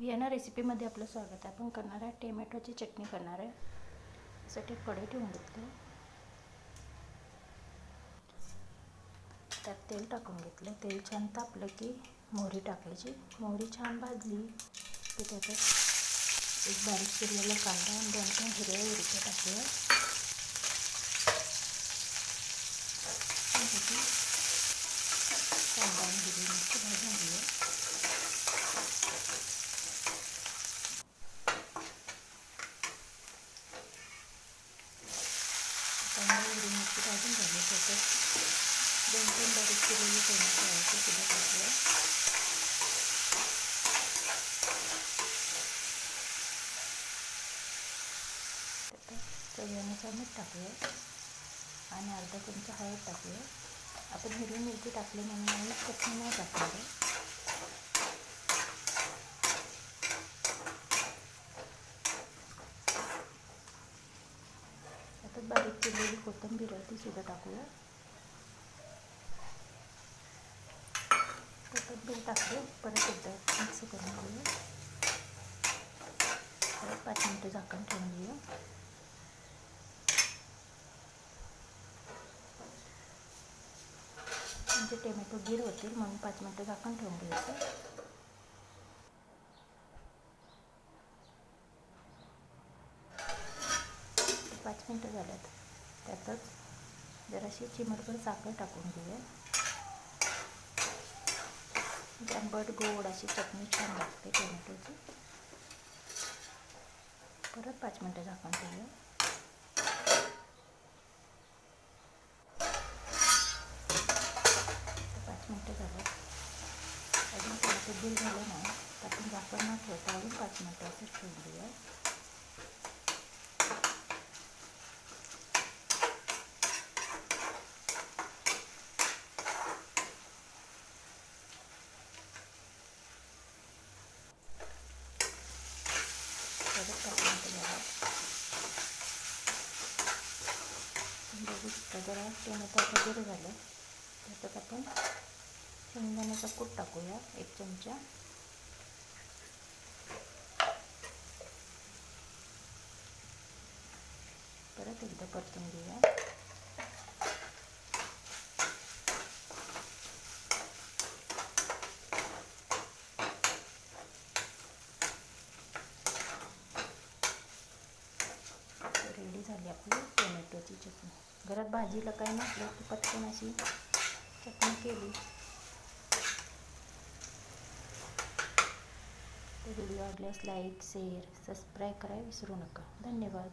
Vienna रेसिपीमध्ये आपलं स्वागत आहे. आपण करणार आहे टोमॅटोची चटणी करणार आहे. त्यासाठी कढई ठेवून घेतली. त्यात तेल टाकून घेतलं. तेल छान तापलं की मोहरी टाकायची. मोहरी छान भाजली की त्याच्यात एक बारीक चिरलेला कांदा आणि दोन तीन हिरव्या मिरच्या टाकल्या कांदा आणि हिरवी मिरची भाजून घेऊया कांदा हिरवी मिरची भाजून दोन तीन बारीक केलेली टोमॅटो आहे ते सुद्धा टाकूया त्याच्यात चवीनुसार मीठ टाकूया. आणि अर्धा चमचा हळद टाकूया. आपण हिरवी मिरची टाकली म्हणून आम्ही चटणी नाही टाकणार. आहे बारीक केलेली कोथिंबीर आहे ती सुद्धा टाकूया. कोथिंबीर टाकूया परत एकदा मिक्स करून घेऊया. परत पाच मिनटं झाकण ठेवून घेऊया. म्हणजे टोमॅटो गिर होतील म्हणून पाच मिनटं झाकण ठेवून घ्यायचं पाच मिनटं झाल्यात. त्यातच जराशी चिमटभर साखर टाकून घेऊया. आंबट गोड अशी चटणी छान लागते टोमॅटोची. परत पाच मिनटं झाकून ठेवूया. पाच मिनटं झालं अजून थोडंसं बिल झालं नाही तर आपण झाकण न ठेवता अजून पाच मिनटं असं ठेवून देऊया परत टाकून बघू शकता जरा टोमॅटो आता बरं झालं त्याच्यात आपण शेंगदाण्याचा कूट टाकूया एक चमचा परत एकदा परतून घेऊया रेडी झाली आपली टोमॅटोची चटणी. घरात भाजीला काही नसलं की पटकन अशी चटणी केली. व्हिडिओ आवडल्यास लाईक शेअर सबस्क्राईब करायला विसरू नका. धन्यवाद.